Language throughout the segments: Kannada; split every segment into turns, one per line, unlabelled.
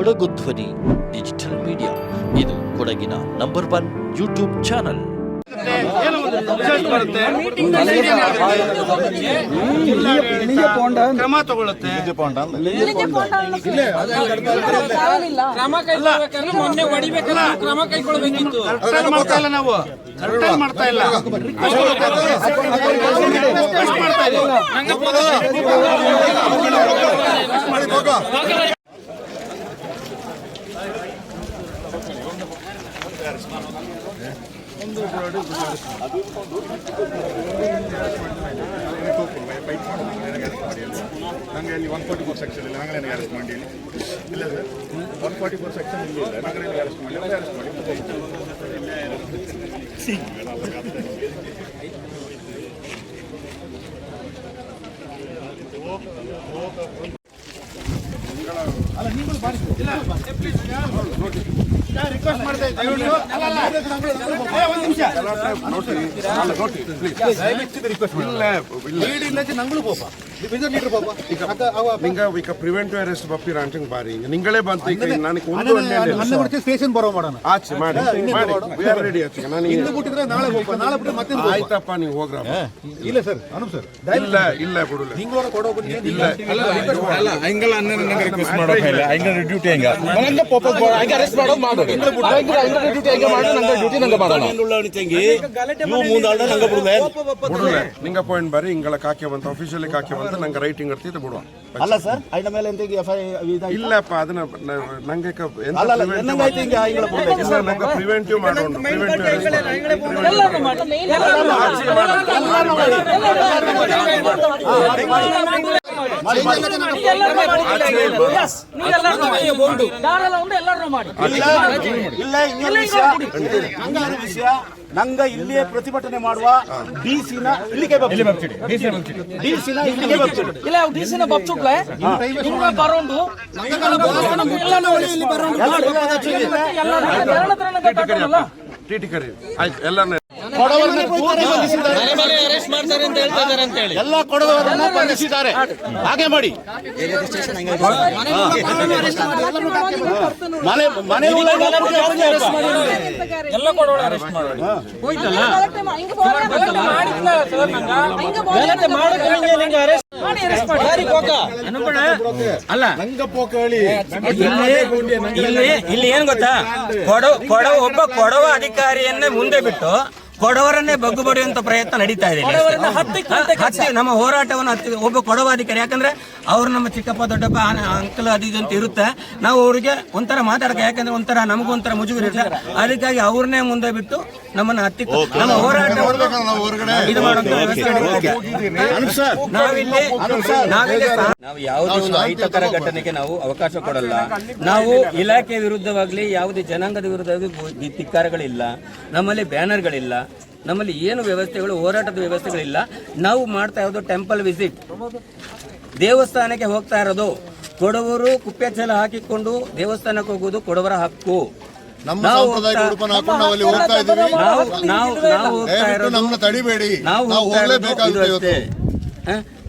ಕೊಡಗು ಧ್ವನಿ, ಡಿಜಿಟಲ್ ಮೀಡಿಯಾ. ಇದು ಕೊಡಗಿನ ನಂಬರ್ ಒನ್ ಯೂಟ್ಯೂಬ್ ಚಾನಲ್.
ಕ್ರಮ ತಗೊಳ್ಳುತ್ತೆ.
ಕ್ರಮ ಮೊನ್ನೆ ಹೊಡಿಬೇಕಲ್ಲ ಕ್ರಮ
ನಾವು ಮಾಡ್ತಾ ಇಲ್ಲ ಇದ್ದೀವಿ.
ನಂಗೆ ಅಲ್ಲಿ ಒನ್ ಫಾರ್ಟಿ ಫೋರ್ ಸೆಕ್ಷನ್ ಇಲ್ಲ ನಂಗೆ ಅರೆಸ್ಟ್ ಮಾಡಿ ಇಲ್ಲ sir one forty four section ಇಲ್ಲಿ ಇಲ್ಲ ನಂಗೆ ಅರೆಸ್ಟ್ ಮಾಡಿ ಅಲ್ಲೇ ಅರೆಸ್ಟ್ ಮಾಡಿ
ನೀವು ಅಲ್ಲ, ಒಂದ್ ನಿಮಿಷ ಲೀಡ್ ಇಲ್ಲದೆ ನಂಗಳು ಪೋಪ
ನಿಂಗ ಈಗ ಪ್ರಿವೆಂಟಿವ್ ಅರೆಸ್ಟ್ ಬಪ್ಪಿ ರಾಂಟಿಂಗ್ ಬಾರಿ ನಿಂಗಳೇ ಬಂತು ಈಗ ನನಗೆ ಒಂದು
ಅಲ್ಲೇ ಬಿಡ್ತೀವಿ ಸ್ಟೇಷನ್ ಬರೋ ಮಾಡೋಣ
ಆಚೆ ಮಾಡಿ ಮಾಡಿ ವಿ ಆರ್ ರೆಡಿ ಆಚೆ ನಾನು
ಇಂದು ಬಿಟ್ಟಿದ್ರೆ ನಾಳೆ ಹೋಗ್ಬೇಕು ನಾಳೆ ಬಿಟ್ಟರೆ ಮತ್ತೆ ಹೋಗ್ಬೇಕು.
ಆಯ್ತಪ್ಪ ನೀವು ಹೋಗ್ರಪ್ಪ
ಇಲ್ಲ ಸರ್ ಅನುಪ್ ಸರ್
ಇಲ್ಲ ಇಲ್ಲ ಬಿಡುಲ್ಲ
ತಿಂಗಳೊಳಗೆ ಕೊಡೋ
ಇಲ್ಲ
ಅಲ್ಲ ಹಂಗೆಲ್ಲ ಅನ್ನ ನಂಗೆ ರಿಕ್ವೆಸ್ಟ್ ಮಾಡೋಕೆ ಇಲ್ಲ ಹಂಗ ಡ್ಯೂಟಿ ಹಂಗ ನಂಗೆ ಪಾಪ ಹಂಗೆ ಅರೆಸ್ಟ್ ಮಾಡೋದು ಮಾಡೋದು ಹಂಗೆ ಹಂಗೆ ಡ್ಯೂಟಿ ಹಂಗೆ ಮಾಡಿ ನಂಗೆ ಡ್ಯೂಟಿ ನಂಗೆ ಮಾಡೋಣ
ಬಿಡುಲ್ಲ ನಿಂಗ ಪಾಯಿಂಟ್ ಬಾರಿ ಹಿಂಗಳ ಕಾಕೆ ಬಂತು ಅಫಿಷಿಯಲಿ ಕಾಕೆ ಬಂತು ನಂಗೆ ರೈಟಿಂಗ್ ಇರ್ತಿತ್ತು ಬಿಡುವ
ಅಲ್ಲ ಸರ್ ಐನ ಮೇಲೆ ಎಂತ ಎಫ್ ಐ
ಇಲ್ಲಪ್ಪ ಅದನ್ನ ನ- ನಂಗೆ ಕ- ಎಂತ
ಅಲ್ಲ ಅಲ್ಲ
preventive
ಎನ್ನಂಗಾಯ್ತು ಹಿಂಗೆ ಆಯ್ಗಳ ಕೊಡ್ಬೇಕು
ಇಲ್ಲ ನಂಗೆ ಪ್ರಿವೆಂಟಿವ್ ಮಾಡೋಣ ಪ್ರಿವೆಂಟಿವ್
ಎಲ್ಲರೂ ಮಾಡಿ ದಾರೆಲ್ಲ ಉಂಟು ಎಲ್ಲರೂ ಮಾಡಿ
ಇಲ್ಲ ಇನ್ನೊಂದು ವಿಷಯ ನಂಗ ಇಲ್ಲಿಯೇ ಪ್ರತಿಭಟನೆ ಮಾಡುವ ಡಿಸಿನ ಇಲ್ಲಿಗೆ ಡಿ ಸಿನ ಇಲ್ಲಿಗೆ ಬರ್ತೀವಿ
ಇಲ್ಲ ಡಿ ಸಿನ ಬಪ್ಚುಕ್ಲೆ ನಿಮ್ಮ ಬರೋಂಡು ಎಲ್ಲರೂ
ಟಿ ಟಿ ಕರಿ ಆಯ್ತು ಎಲ್ಲರನ್ನ
ಇದ್ದಾರೆ ಅಂತ ಬಂಧಿಸಿದ್ದಾರೆ ಎಲ್ಲ ಕೊಡವರನ್ನ ಬಂಧಿಸಿದ್ದಾರೆ. ಹಾಗೆ ಮಾಡಿ. ಮನೆ ಮನೆ ಅರೆಸ್ಟ್ ಮಾಡಿ.
ಎಲ್ಲ ಕೊಡೋಣ ಅರೆಸ್ಟ್ ಮಾಡೋಣ ಮಾಡಿ ಅರೆಸ್ಟ್ ಮಾಡಿ.
ಅಲ್ಲ. ಇಲ್ಲಿ ಇಲ್ಲಿ ಇಲ್ಲಿ ಏನ್ ಗೊತ್ತಾ? ಕೊಡವ ಕೊಡವ ಒಬ್ಬ ಕೊಡವ ಅಧಿಕಾರಿಯನ್ನೇ ಮುಂದೆ ಬಿಟ್ಟು ಕೊಡವರನ್ನೇ ಬಗ್ಗು ಬಡಿಯುವಂತ ಪ್ರಯತ್ನ ನಡೀತಾ ಇದೆ ಹತ್ತಿ ನಮ್ಮ ಹೋರಾಟವನ್ನು ಹತ್ತಿ ಒಬ್ಬ ಕೊಡವ ಅಧಿಕಾರಿ ಯಾಕಂದ್ರೆ ಅವ್ರು ನಮ್ಮ ಚಿಕ್ಕಪ್ಪ ದೊಡ್ಡಪ್ಪ ಅಂಕಲ್ ಅದು ಇದು ಅಂತ ಇರುತ್ತೆ. ನಾವು ಅವ್ರಿಗೆ ಒಂಥರ ಮಾತಾಡಕ್ಕೆ ಯಾಕಂದ್ರೆ ಒಂಥರ ನಮಗೂ ಒಂಥರ ಮುಜುಗರ ಇರುತ್ತೆ. ಅದಕ್ಕಾಗಿ ಅವ್ರನ್ನೇ ಮುಂದೆ ಬಿಟ್ಟು ನಮ್ಮನ್ನ ಹತ್ತಿ ನಮ್ಮ ಹೋರಾಟ ಇದು ಮಾಡುವಂತ ವ್ಯವಸ್ಥೆ ನಾವು ಯಾವುದೇ ಒಂದು ಅಹಿತಕರ ಘಟನೆಗೆ ನಾವು ಅವಕಾಶ ಕೊಡಲ್ಲ. ನಾವು ಇಲಾಖೆ ವಿರುದ್ಧವಾಗ್ಲಿ ಯಾವುದೇ ಜನಾಂಗದ ವಿರುದ್ಧವಾಗಿ ಧಿಕ್ಕಾರಗಳಿಲ್ಲ. ನಮ್ಮಲ್ಲಿ ಬ್ಯಾನರ್ಗಳಿಲ್ಲ. ನಮ್ಮಲ್ಲಿ ಏನು ವ್ಯವಸ್ಥೆಗಳು ಹೋರಾಟದ ವ್ಯವಸ್ಥೆಗಳಿಲ್ಲ. ನಾವು ಮಾಡ್ತಾ ಇರೋದು ಟೆಂಪಲ್ ವಿಸಿಟ್. ದೇವಸ್ಥಾನಕ್ಕೆ ಹೋಗ್ತಾ ಇರೋದು. ಕೊಡವರು ಕುಪ್ಪೆ ಚಲ ಹಾಕಿಕೊಂಡು ದೇವಸ್ಥಾನಕ್ಕೆ ಹೋಗೋದು ಕೊಡವರ ಹಕ್ಕು.
ನಮ್ಮ
ನಾವು
ಸಾಂಪ್ರದಾಯಿಕ ಉಡುಪನ್ನು ಹಾಕೊಂಡು ನಾವು ಅಲ್ಲಿ ಹೋಗ್ತಾ ಇದ್ದೀವಿ.
ನಾವು ನಾವು ನಾವು ಹೋಗ್ತಾ
ದಯವಿಟ್ಟು
ಇರೋದು
ನಮ್ಮನ್ನ ತಡಿಬೇಡಿ.
ನಾವು
ನಾವು ಹೋಗ್ಲೇಬೇಕಾಗುತ್ತೆ ಇವತ್ತು.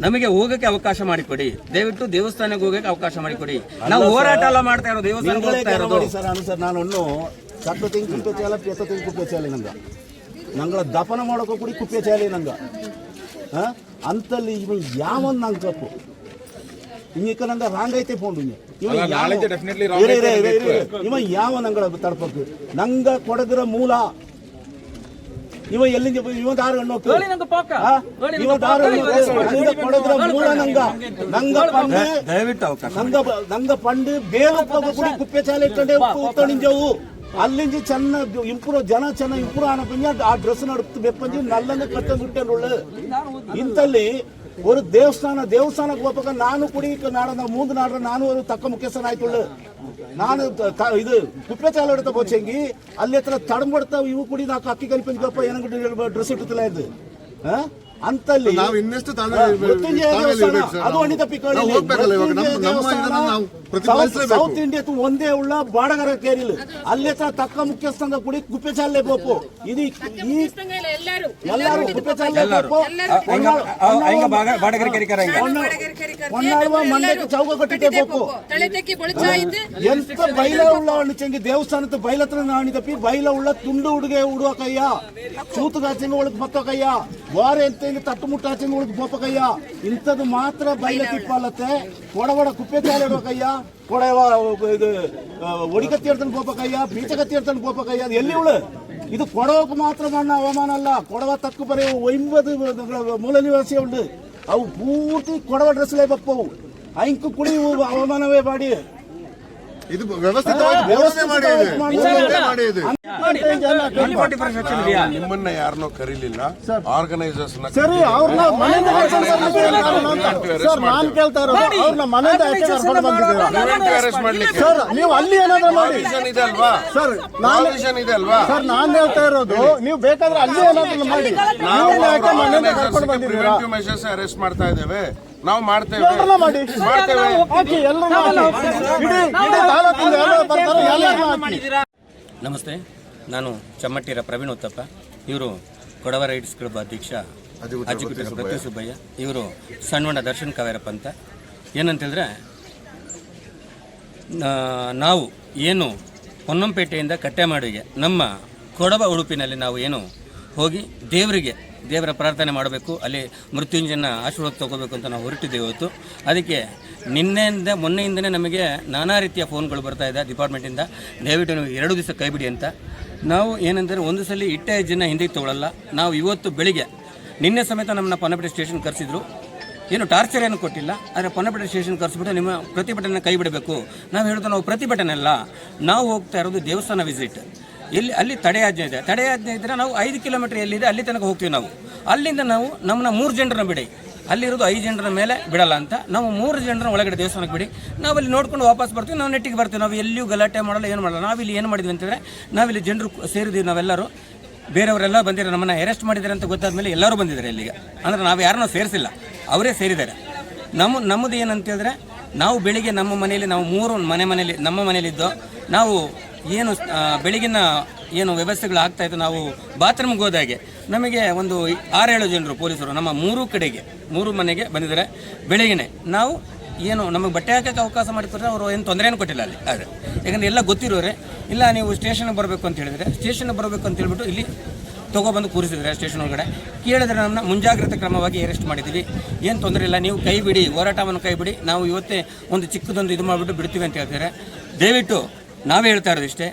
ನಮಗೆ ಹೋಗಕ್ಕೆ ಅವಕಾಶ ಮಾಡಿಕೊಡಿ. ದಯವಿಟ್ಟು ದೇವಸ್ಥಾನಕ್ಕೆ ಹೋಗಕ್ಕೆ ಅವಕಾಶ ಮಾಡಿಕೊಡಿ. ನಾವು ಹೋರಾಟ ಎಲ್ಲ ಮಾಡ್ತಾ ಇರೋದು ದೇವಸ್ಥಾನಕ್ಕೆ
ನಿಂಗಳೇ
ಹೋಗ್ತಾ ಇರೋದು.
ಮಾಡಿ ಸರ್ ಅನು ಸರ್ ನಾನು ಒನ್ನು ಸತ್ತು ತಿಂಗ್ ಕುಪ್ಪೆ ಚಾಲ ಪೆತ್ತ ತಿಂಗ್ ಕುಪ್ಪೆ ಚಾಲಿ ನಂಗ. ನಂಗಳ ದಫನ ಮಾಡೋಕೆ ಕೂಡಿ ಕುಪ್ಪೆ ಚಾಲಿ ನಂಗ. ಆ? ಅಂತಲ್ಲಿ ಯಾವ ಯಾವನ್ ನಂಗೆ ತಪ್ಪು ಇಂಗಿಕ ನಂಗೆ ರಾಂಗ್ ಐತೆ ಫೋನ್ ಇವ ಯಾವ ನಂಗಳ ತಡಪಕ್ಕೆ ನಂಗ ಕೊಡಗಿರ ಮೂಲ. ಇವ ಎಲ್ಲಿಂದ ಇವ ದಾರ ಹಣ್ಣೋಕೆ
ಹೇಳಿ ನಂಗೆ ಪಾಕ
ಇವ
ನಂಗೆ
ದಾರ
ಕೊಡದ್ರ
ನಂಗ ಕೊಡಗಿರ ಮೂಲ ನಂಗ. ನಂಗ ಪಂಡೆ
ದಯವಿಟ್ಟು ಅವಕಾಶ
ನಂಗ ನಂಗ ಪಂಡು ಬೇರೆ ಕುಡಿ ಕುಪ್ಪೆ ಚಾಲೆ ಇಟ್ಟಂಡೆ ಉತ್ತಣಿಂಜವು. ಅಲ್ಲಿಂದ ಚೆನ್ನ ಇಂಪ್ರೂವ್ ಜನ ಚೆನ್ನ ಇಂಪ್ರೂವ್ ಆನ ಪಂಜ ಆ ಡ್ರೆಸ್ ನಡುತ್ತು ಬೆಪ್ಪಂಜಿ ನಲ್ಲಂಗ ಕಟ್ಟ ಬಿಟ್ಟೆ ಇಂತಲ್ಲಿ ஒரு ದೇವಸ್ಥಾನ ದೇವಸ್ಥಾನಕ್ಕೆ ಹೋಗ್ಬೇಕು ನಾನು ಕುಡಿ ನಾಡ ಮುಂದೆ ನಾಡ್ರ ನಾನು ಅವರು ತಕ್ಕ ಮುಖ್ಯಸ್ಥನ ಆಯ್ತು ನಾನು ಇದು ಕುಪ್ಪೆ ಚಾಲ ಹಿಡ್ತಾ ಬೋಚಂಗಿ ಅಲ್ಲಿ ಹತ್ರ ತಡಂಬಡ್ತಾವ ಇವು ಕುಡಿ ನಾಲ್ಕು ಅಕ್ಕಿ ಕಲಿಪಂಜಪ್ಪ ಏನಂಗ ಡ್ರೆಸ್ ಇಟ್ಟಿಲ್ಲ ಇದು? ಅಂತಲ್ಲಿ ಮೃತ್ಯುಂಜಯ ದೇವಸ್ಥಾನ ಅದು. ಅಣಿತ ಪಿಕ್ಕಳ್ಳಿ
ನಾವು ಹೋಗ್ಬೇಕಲ್ಲ ಇವಾಗ ನಮ್ಮ ನಮ್ಮ
ದೇವಸ್ಥಾನ
ಇದನ್ನ ನಾವು ಪ್ರತಿಪಾದಿಸಲೇಬೇಕು
ಸೌತ್ ಇಂಡಿಯಾ ಒಂದೇ ಉಳ್ಳ ಬಾಡಗರ ಕೇರಿಲ್ ಅಲ್ಲೇ ತ ತಕ್ಕ ಮುಖ್ಯಸ್ಥಂಗ ಕೂಡಿ ಕುಪ್ಪೆ ಚಾಲೆ ಬೋಪು ಇದು ಈ ಎಲ್ಲರೂ ಕುಪ್ಪೆ ಚಾಲೆ ಬೋಪು ಹೊನ್ನಾಳುವ ಮಂಡ್ಯಕ್ಕೆ ಚೌಕ ಕಟ್ಟಿಗೆ ಬೋಪು
ತಳೆದಕ್ಕೆ ಬೊಳಚಾಯಿತು
ಎಂತ ಬೈಲ ಉಳ್ಳ ಚೆಂಗಿ ದೇವಸ್ಥಾನದ ಬೈಲತ್ರ ನಾಣಿದಪ್ಪಿ ಬೈಲ ಉಳ್ಳ ತುಂಡು ಉಡುಗೆ ಉಡುವ ಕಯ್ಯ ಚೂತು ಗಾಚಂಗ ಒಳಗ್ ಬತ್ತೋ ಕಯ್ಯ ವಾರ ಎಂತ ತಟ್ಟು ಮುಟ್ಟ ಆಚಂಗ ಒಳಗ್ ಬೋಪ ಕಯ್ಯ ಇಂಥದ್ದು ಮಾತ್ರ ಬೈಲ ತಿಪ್ಪಲತ್ತೆ ಕೊಡವಡ ಕುಪ್ಪೆ ಚಾಲೆ ಇಡುವ ಕಯ್ಯ ಕೊಡವ ಇದು ಒಡಿಕತ್ತಿ ಇಡ್ತಾನೆ ಬೋಪ ಕಯ್ಯ ಬೀಚಗತ್ತಿ ಇಡ್ತಾನೆ ಬೋಪ ಕಯ್ಯ ಅದು ಎಲ್ಲಿ ಉಳು ಇದು ಕೊಡವಕ್ಕೆ ಮಾತ್ರ ಮಣ್ಣ ಅವಮಾನ ಅಲ್ಲ ಕೊಡವ ತಕ್ಕ ಬರೀ ಒಂಬದು ಮೂಲ ನಿವಾಸಿ ಉಂಟು ಅವು ಪೂರ್ತಿ ಕೊಡವ ಡ್ರೆಸ್ಲೇ ಬಪ್ಪವು ಐಂಕು ಕುಡಿ ಅವಮಾನವೇ ಮಾಡಿ
ಇದು ವ್ಯವಸ್ಥಿತವಾಗಿ ಬೋಧನೆ ಮಾಡಿ ಇದೆ. ಮಾಡಿ ಇದೆ
ನಿಮ್ಮನ್ನ ಯಾರನ್ನೋ ಕರೀಲಿಲ್ಲ ಆರ್ಗನೈಸರ್ಸ್
ಸರಿ ಅವ್ರನ್ನ ಮನೆಯಿಂದ ಕರ್ಕೊಂಡು ಸರ್ ನಾನ್ ಕೇಳ್ತಾ ಇರೋದು ಅವ್ರನ್ನ ಮನೆಯಿಂದ ಆಚೆ ಕರ್ಕೊಂಡು ಬಂದಿದ್ದೀರಾ
ಅರೆಸ್ಟ್ ಮಾಡ್ಲಿಕ್ಕೆ
ಸರ್ ನೀವು ಅಲ್ಲಿ ಏನಾದ್ರು ಮಾಡಿ
ಇದೆ ಅಲ್ವಾ
ಸರ್ ನಾನು
ಇದೆ ಅಲ್ವಾ
ಸರ್ ನಾನು ಹೇಳ್ತಾ ಇರೋದು ನೀವು ಬೇಕಾದ್ರೆ ಅಲ್ಲಿ ಏನಾದ್ರು ಮಾಡಿ ನಾವು ಯಾಕೆ ಮನೆಯಿಂದ ಕರ್ಕೊಂಡು ಬಂದಿದ್ದೀರಾ
ಅರೆಸ್ಟ್ ಮಾಡ್ತಾ ಇದ್ದೇವೆ ನಾವು ಮಾಡ್ತೇವೆ.
ನಮಸ್ತೆ ನಾನು ಚಮ್ಮಟ್ಟಿರ ಪ್ರವೀಣ್ ಉತ್ತಪ್ಪ. ಇವರು ಕೊಡವ ರೈಡ್ಸ್ ಕ್ಲಬ್ ಅಧ್ಯಕ್ಷ ಪ್ರತಿ ಸುಬ್ಬಯ್ಯ. ಇವರು ಸಣ್ಣ ದರ್ಶನ್ ಕಾವೇರಪ್ಪ ಅಂತ. ಏನಂತೇಳಿದ್ರೆ ನಾವು ಏನು ಹೊನ್ನಂಪೇಟೆಯಿಂದ ಕಟ್ಟೆಮಾಡಿಗೆ ನಮ್ಮ ಕೊಡವ ಉಡುಪಿನಲ್ಲಿ ನಾವು ಏನು ಹೋಗಿ ದೇವರಿಗೆ ದೇವರ ಪ್ರಾರ್ಥನೆ ಮಾಡಬೇಕು, ಅಲ್ಲಿ ಮೃತ್ಯುಂಜನ ಆಶೀರ್ವಾದ ತಗೋಬೇಕು ಅಂತ ನಾವು ಹೊರಟಿದ್ದೇವೆ ಇವತ್ತು. ಅದಕ್ಕೆ ನಿನ್ನೆಯಿಂದ, ಮೊನ್ನೆಯಿಂದನೇ ನಮಗೆ ನಾನಾ ರೀತಿಯ ಫೋನ್ಗಳು ಬರ್ತಾ ಇದೆ ಡಿಪಾರ್ಟ್ಮೆಂಟಿಂದ. ದಯವಿಟ್ಟು ನೀವು ಎರಡು ದಿವಸ ಕೈಬಿಡಿ ಅಂತ. ನಾವು ಏನಂದರೆ, ಒಂದು ಸಲ ಇಟ್ಟೆ ಜನ ಹಿಂದಿಗೆ ತಗೊಳ್ಳಲ್ಲ ನಾವು ಇವತ್ತು ಬೆಳಿಗ್ಗೆ, ನಿನ್ನೆ ಸಮೇತ ನಮ್ಮನ್ನ ಪನ್ನಪೇಟೆ ಸ್ಟೇಷನ್ ಕರೆಸಿದ್ರು. ಏನು ಟಾರ್ಚರ್ ಏನು ಕೊಟ್ಟಿಲ್ಲ, ಆದರೆ ಪೊನ್ನಪೇಟೆ ಸ್ಟೇಷನ್ ಕರೆಸ್ಬಿಟ್ಟು ನಿಮ್ಮ ಪ್ರತಿಭಟನೆ ಕೈ ಬಿಡಬೇಕು ನಾವು ಹೇಳೋದು ನಾವು ಪ್ರತಿಭಟನೆ ಅಲ್ಲ. ನಾವು ಹೋಗ್ತಾ ಇರೋದು ದೇವಸ್ಥಾನ ವಿಸಿಟ್. ಇಲ್ಲಿ ಅಲ್ಲಿ ತಡೆಯಾಜ್ಞೆ ಇದೆ. ತಡೆಯಾಜ್ಞೆ ಇದ್ದರೆ ನಾವು ಐದು ಕಿಲೋಮೀಟರ್ ಎಲ್ಲಿದೆ ಅಲ್ಲಿ ತನಕ ಹೋಗ್ತೀವಿ ನಾವು. ಅಲ್ಲಿಂದ ನಾವು ನಮ್ಮನ್ನ ಮೂರು ಜನರನ್ನ ಬಿಡಿ. ಅಲ್ಲಿರೋದು ಐದು ಜನರ ಮೇಲೆ ಬಿಡಲ್ಲ ಅಂತ ನಾವು ಮೂರು ಜನರ ಒಳಗಡೆ ದೇವಸ್ಥಾನಕ್ಕೆ ಬಿಡಿ. ನಾವು ಅಲ್ಲಿ ನೋಡ್ಕೊಂಡು ವಾಪಸ್ ಬರ್ತೀವಿ, ನಾವು ನೆಟ್ಟಿಗೆ ಬರ್ತೀವಿ. ನಾವು ಎಲ್ಲಿಯೂ ಗಲಾಟೆ ಮಾಡಲ್ಲ, ಏನು ಮಾಡಲ್ಲ. ನಾವಿಲ್ಲಿ ಏನು ಮಾಡಿದ್ವಿ ಅಂತಂದರೆ ನಾವಿಲ್ಲಿ ಜನರು ಸೇರಿದ್ದೀವಿ ನಾವೆಲ್ಲರೂ. ಬೇರೆಯವರೆಲ್ಲ ಬಂದಿದ್ದಾರೆ, ನಮ್ಮನ್ನು ಅರೆಸ್ಟ್ ಮಾಡಿದ್ದಾರೆ ಅಂತ ಗೊತ್ತಾದ ಮೇಲೆ ಎಲ್ಲರೂ ಬಂದಿದ್ದಾರೆ ಇಲ್ಲಿಗೆ. ಅಂದರೆ ನಾವು ಯಾರನ್ನೂ ಸೇರಿಸಿಲ್ಲ. ಅವರೇ ಸೇರಿದ್ದಾರೆ. ನಮ್ಮ ನಮ್ಮದು ಏನಂತೇಳಿದ್ರೆ ನಾವು ಬೆಳಿಗ್ಗೆ ನಮ್ಮ ಮನೆಯಲ್ಲಿ, ನಾವು ಮೂರು ಮನೆ ಮನೆಯಲ್ಲಿ, ನಮ್ಮ ಮನೆಯಲ್ಲಿದ್ದೋ ನಾವು ಏನು ಬೆಳಗಿನ ಏನು ವ್ಯವಸ್ಥೆಗಳು ಆಗ್ತಾ ಇತ್ತು, ನಾವು ಬಾತ್ರೂಮ್ಗೆ ಹೋದಾಗೆ ನಮಗೆ ಒಂದು ಆರೇಳು ಜನರು ಪೊಲೀಸರು ನಮ್ಮ ಮೂರು ಕಡೆಗೆ, ಮೂರು ಮನೆಗೆ ಬಂದಿದ್ದಾರೆ. ಬೆಳಗಿನ ನಾವು ಏನು ನಮಗೆ ಬಟ್ಟೆ ಹಾಕೋಕ್ಕೆ ಅವಕಾಶ ಮಾಡಿಕೊಟ್ರೆ ಅವರು ಏನು ತೊಂದರೆನೂ ಕೊಟ್ಟಿಲ್ಲ ಅಲ್ಲಿ. ಆದರೆ ಯಾಕಂದರೆ ಎಲ್ಲ ಗೊತ್ತಿರೋರೆ, ಇಲ್ಲ ನೀವು ಸ್ಟೇಷನ್ಗೆ ಬರಬೇಕು ಅಂತ ಹೇಳಿದರೆ, ಸ್ಟೇಷನ್ಗೆ ಬರಬೇಕು ಅಂತ ಹೇಳಿಬಿಟ್ಟು ಇಲ್ಲಿ ತೊಗೊಬಂದು ಕೂರಿಸಿದ್ರೆ ಸ್ಟೇಷನ್ ಒಳಗಡೆ. ಕೇಳಿದ್ರೆ ನಮ್ಮನ್ನ ಮುಂಜಾಗ್ರತೆ ಕ್ರಮವಾಗಿ ಅರೆಸ್ಟ್ ಮಾಡಿದ್ದೀವಿ. ಏನು ತೊಂದರೆ ಇಲ್ಲ, ನೀವು ಕೈ ಬಿಡಿ, ಹೋರಾಟವನ್ನು ಕೈ ಬಿಡಿ. ನಾವು ಇವತ್ತೇ ಒಂದು ಚಿಕ್ಕದೊಂದು ಇದು ಮಾಡಿಬಿಟ್ಟು ಬಿಡ್ತೀವಿ ಅಂತ ಹೇಳ್ತಾರೆ ದಯವಿಟ್ಟು ನಾವೇ ಹೇಳ್ತಾ ಇರೋದು ಇಷ್ಟೇ.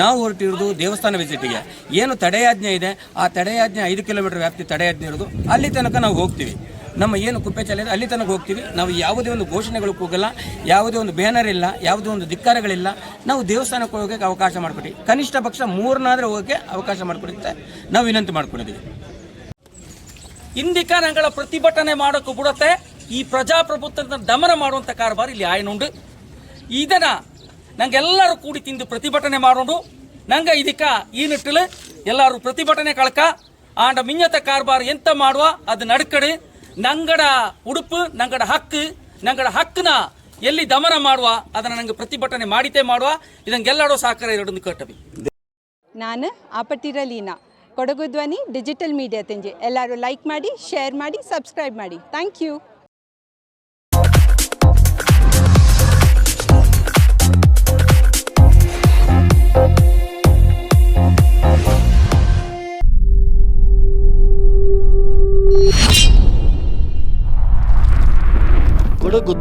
ನಾವು ಹೊರಟಿರೋದು ದೇವಸ್ಥಾನ ವಿಸಿಟಿಗೆ. ಏನು ತಡೆಯಾಜ್ಞೆ ಇದೆ? ಆ ತಡೆಯಾಜ್ಞೆ ಐದು ಕಿಲೋಮೀಟರ್ ವ್ಯಾಪ್ತಿ ತಡೆಯಾಜ್ಞೆ ಇರೋದು. ಅಲ್ಲಿ ತನಕ ನಾವು ಹೋಗ್ತೀವಿ. ನಮ್ಮ ಏನು ಕುಪ್ಪೆ ಚಾಲೆ ಅಲ್ಲಿ ತನಕ ಹೋಗ್ತೀವಿ. ನಾವು ಯಾವುದೇ ಒಂದು ಘೋಷಣೆಗಳು ಹೋಗಲ್ಲ, ಯಾವುದೇ ಒಂದು ಬ್ಯಾನರ್ ಇಲ್ಲ, ಯಾವುದೇ ಒಂದು ಧಿಕ್ಕಾರಗಳಿಲ್ಲ. ನಾವು ದೇವಸ್ಥಾನಕ್ಕೆ ಹೋಗೋಕ್ಕೆ ಅವಕಾಶ ಮಾಡಿಕೊಡಿ. ಕನಿಷ್ಠ ಪಕ್ಷ ಮೂರನ್ನಾದರೆ ಹೋಗೋಕ್ಕೆ ಅವಕಾಶ ಮಾಡಿಕೊಡುತ್ತೆ. ನಾವು ವಿನಂತಿ ಮಾಡ್ಕೊಂಡಿದ್ದೀವಿ
ಹಿಂದಿಕಾರಗಳ ಪ್ರತಿಭಟನೆ ಮಾಡೋಕ್ಕೂ ಬಿಡುತ್ತೆ. ಈ ಪ್ರಜಾಪ್ರಭುತ್ವದ ದಮನ ಮಾಡುವಂಥ ಕಾರ್ಬಾರ್ ಇಲ್ಲಿ ಆಯ್ನುಂಡು ಇದನ್ನ ನಂಗೆಲ್ಲರೂ ಕೂಡಿ ತಿಂದು ಪ್ರತಿಭಟನೆ ಮಾಡೋಣ ನಂಗೆ ಇದಕ್ಕೆ ಈ ನಿಟ್ಟಿಲು ಎಲ್ಲರೂ ಪ್ರತಿಭಟನೆ ಕಳಕ, ಆಂಡ ಮಿಂಜತ ಕಾರ್ಬಾರ್ ಎಂತ ಮಾಡುವ ಅದು ನಡ್ಕಡೆ. ನಂಗಡ ಉಡುಪು, ನಂಗಡ ಹಕ್ಕು, ನಂಗಡ ಹಕ್ಕನ ಎಲ್ಲಿ ದಮನ ಮಾಡುವ, ಅದನ್ನು ನಂಗೆ ಪ್ರತಿಭಟನೆ ಮಾಡಿತೇ ಮಾಡುವ. ಇದಂಗೆಲ್ಲರೂ ಸಹಕಾರ ಎರಡೊಂದು ಕಟ್ಟವಿ
ನಾನು ಆಪಟ್ಟಿರ ಲೀನಾ ಕೊಡಗು ಧ್ವನಿ ಡಿಜಿಟಲ್ ಮೀಡಿಯಾ ತೆಂಜೆ. ಎಲ್ಲರೂ ಲೈಕ್ ಮಾಡಿ, ಶೇರ್ ಮಾಡಿ, ಸಬ್ಸ್ಕ್ರೈಬ್ ಮಾಡಿ. Thank
you.